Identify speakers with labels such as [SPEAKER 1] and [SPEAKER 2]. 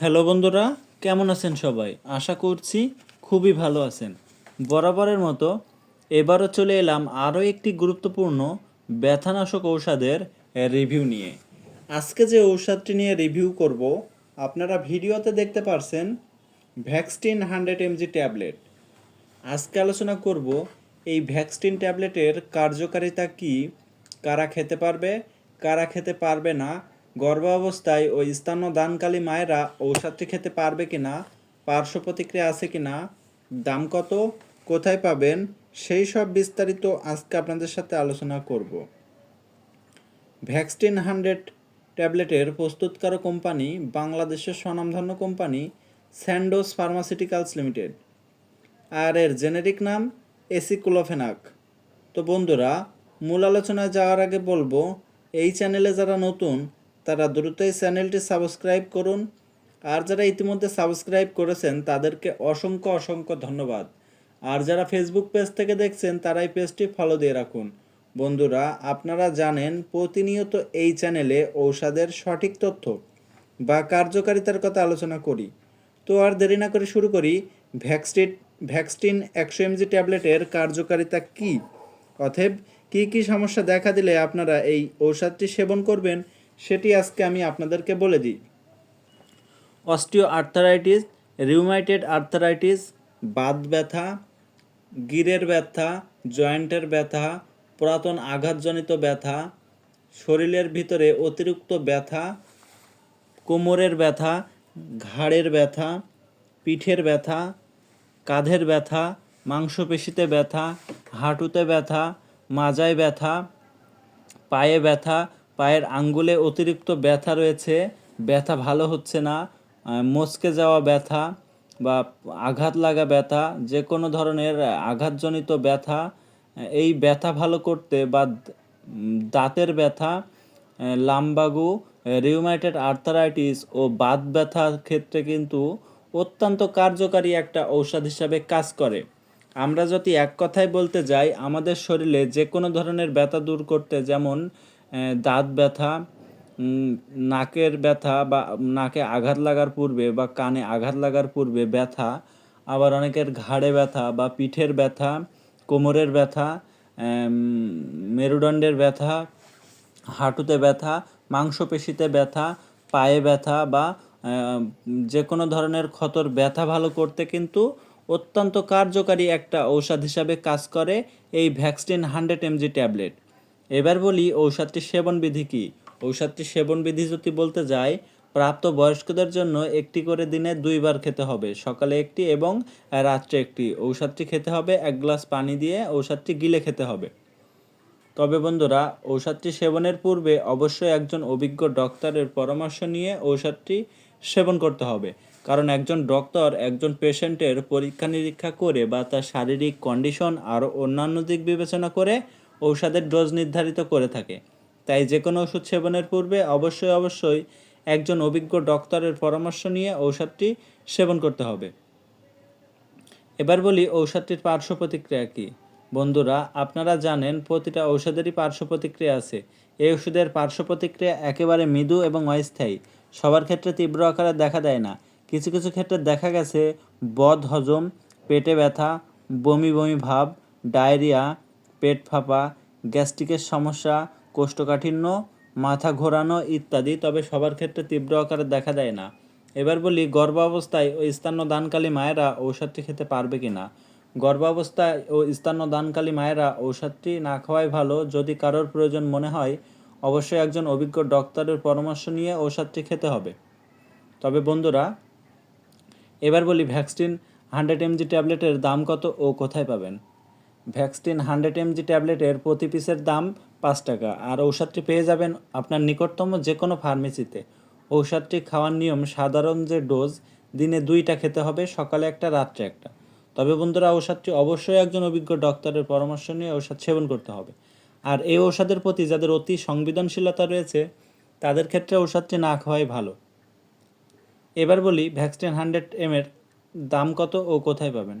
[SPEAKER 1] Hello বন্ধুরা, কেমন আছেন সবাই? আশা করছি খুবই ভালো আছেন। বরাবরের মতো এবারও চলে এলাম আরও একটি গুরুত্বপূর্ণ ব্যথানাশক ঔষধের রিভিউ নিয়ে। আজকে যে ঔষধটি নিয়ে রিভিউ করব, আপনারা ভিডিওতে দেখতে পারছেন ভ্যাক্সটিন হান্ড্রেড এমজি ট্যাবলেট। আজকে আলোচনা করব এই ভ্যাক্সটিন ট্যাবলেটের কার্যকারিতা কি, কারা খেতে পারবে, কারা খেতে পারবে না গর্ভাবস্থায় ওই স্তন্য দানকালী মায়েরা ঔষধটি খেতে পারবে কি না পার্শ্ব প্রতিক্রিয়া আছে কি না দাম কত, কোথায় পাবেন, সেই সব বিস্তারিত আজকে আপনাদের সাথে আলোচনা করব। ভ্যাক্সটিন হান্ড্রেড ট্যাবলেটের প্রস্তুতকারক কোম্পানি বাংলাদেশের স্বনামধন্য কোম্পানি স্যান্ডোস ফার্মাসিউটিক্যালস লিমিটেড। আর এর জেনেরিক নাম এসিক্লোফেনাক। তো বন্ধুরা, মূল আলোচনায় যাওয়ার আগে বলব, এই চ্যানেলে যারা নতুন তারা দ্রুতই চ্যানেলটি সাবস্ক্রাইব করুন। আর যারা ইতিমধ্যে সাবস্ক্রাইব করেছেন, তাদেরকে অসংখ্য অসংখ্য ধন্যবাদ। আর যারা ফেসবুক পেজ থেকে দেখছেন, তারা এই পেজটি ফলো দিয়ে রাখুন। বন্ধুরা, আপনারা জানেন, প্রতিনিয়ত এই চ্যানেলে ঔষধের সঠিক তথ্য বা কার্যকারিতার কথা আলোচনা করি। তো আর দেরি না করে শুরু করি ভ্যাক্সটিন ভ্যাক্সটিন একশো এমজি ট্যাবলেটের কার্যকারিতা কি? অতএব, কি কি সমস্যা দেখা দিলে আপনারা এই ঔষধটি সেবন করবেন? সেটি আজকে আমি আপনাদেরকে বলে দিই। Osteo arthritis rheumatoid arthritis Baat ব্যথা গিরের ব্যথা জয়েন্টের ব্যথা পুরাতন আঘাতজনিত ব্যথা শরীরের ভিতরে অতিরিক্ত ব্যথা কোমরের ব্যথা ঘাড়ের ব্যথা পিঠের ব্যথা কাঁধের ব্যথা মাংসপেশিতে ব্যথা হাঁটুতে ব্যথা মাজায় ব্যথা পায়ে ব্যথা পায়ের আঙ্গুলে অতিরিক্ত ব্যথা রয়েছে। ব্যথা ভালো হচ্ছে না মচকে যাওয়া ব্যথা বা আঘাত লাগা ব্যথা যে কোনো ধরনের আঘাতজনিত ব্যথা, এই ব্যথা ভালো করতে বা দাঁতের ব্যথা লাম্বাগু, রিউমাইটেড আর্থারাইটিস ও বাত ব্যথার ক্ষেত্রে কিন্তু অত্যন্ত কার্যকারী একটা ঔষধ হিসাবে কাজ করে। আমরা যদি এক কথায় বলতে যাই, আমাদের শরীরে যে কোনো ধরনের ব্যথা দূর করতে যেমন দাঁত ব্যথা নাকের ব্যথা বা নাকে আঘাত লাগার পূর্বে বা কানে আঘাত লাগার পূর্বে ব্যথা, আবার অনেকের ঘাড়ে ব্যথা বা পিঠের ব্যথা, কোমরের ব্যথা মেরুদণ্ডের ব্যথা, হাঁটুতে ব্যথা, মাংসপেশিতে ব্যথা, পায়ে ব্যথা বা যে কোনো ধরনের ক্ষতর ব্যথা ভালো করতে কিন্তু অত্যন্ত কার্যকারী একটা ঔষধ হিসাবে কাজ করে এই ভ্যাক্সটিন হান্ড্রেড এমজি ট্যাবলেট। এবার বলি ঔষধটি ঔষধটির সেবনবিধি কী? ঔষধটির সেবনবিধি যদি বলতে যাই প্রাপ্ত বয়স্কদের জন্য একটি করে দিনে দুইবার খেতে হবে, সকালে একটি এবং রাত্রে একটি। ঔষধটি খেতে হবে এক গ্লাস পানি দিয়ে, ঔষধটি গিলে খেতে হবে। তবে বন্ধুরা, ঔষধটি সেবনের পূর্বে অবশ্যই একজন অভিজ্ঞ ডক্টরের পরামর্শ নিয়ে ঔষধটি সেবন করতে হবে। কারণ একজন ডক্টর একজন পেশেন্টের পরীক্ষা নিরীক্ষা করে বা তার শারীরিক কন্ডিশন আরও অন্যান্য দিক বিবেচনা করে ঔষধের ডোজ নির্ধারিত করে থাকে। তাই যে কোনো ওষুধ সেবনের পূর্বে অবশ্যই অবশ্যই একজন অভিজ্ঞ ডক্টরের পরামর্শ নিয়ে ঔষধটি সেবন করতে হবে। এবার বলি ঔষধটির পার্শ্ব প্রতিক্রিয়া কী? বন্ধুরা, আপনারা জানেন প্রতিটা ঔষধেরই পার্শ্ব প্রতিক্রিয়া আছে। এই ওষুধের পার্শ্ব প্রতিক্রিয়া একেবারে মৃদু এবং অস্থায়ী। সবার ক্ষেত্রে তীব্র আকারে দেখা দেয় না। কিছু কিছু ক্ষেত্রে দেখা গেছে বদ হজম পেটে ব্যথা, বমি বমি ভাব, ডায়রিয়া পেট ফাঁপা, গ্যাস্ট্রিকের সমস্যা, কোষ্ঠকাঠিন্য, মাথা ঘোরানো ইত্যাদি, তবে সবার ক্ষেত্রে তীব্র আকারে দেখা দেয় না। এবার বলি, গর্ভাবস্থায় ও দানকালী মায়েরা ঔষধটি খেতে পারবে কি না গর্ভাবস্থায় ও দানকালী মায়েরা ঔষধটি না খাওয়াই ভালো, যদি কারোর প্রয়োজন মনে হয়, অবশ্যই একজন অভিজ্ঞ ডক্টরের পরামর্শ নিয়ে ঔষধটি খেতে হবে। তবে বন্ধুরা, এবার বলি ভ্যাকসিন হান্ড্রেড এমজি ট্যাবলেটের দাম কত ও কোথায় পাবেন? ভ্যাক্সিন হান্ড্রেড এমজি ট্যাবলেটের প্রতি পিসের দাম পাঁচ টাকা। আর ঔষধটি পেয়ে যাবেন আপনার নিকটতম যে কোনো ফার্মেসিতে। ঔষধটি খাওয়ার নিয়ম সাধারণ যে ডোজ, দিনে দুইটা খেতে হবে, সকালে একটা, রাত্রে একটা। তবে বন্ধুরা, ঔষধটি অবশ্যই একজন অভিজ্ঞ ডক্টরের পরামর্শ নিয়ে ঔষধ সেবন করতে হবে। আর এই ঔষধের প্রতি যাদের অতি সংবেদনশীলতা রয়েছে, তাদের ক্ষেত্রে ঔষধটি না খাওয়াই ভালো। এবার বলি, ভ্যাক্সিন হান্ড্রেড এম এর দাম কত ও কোথায় পাবেন?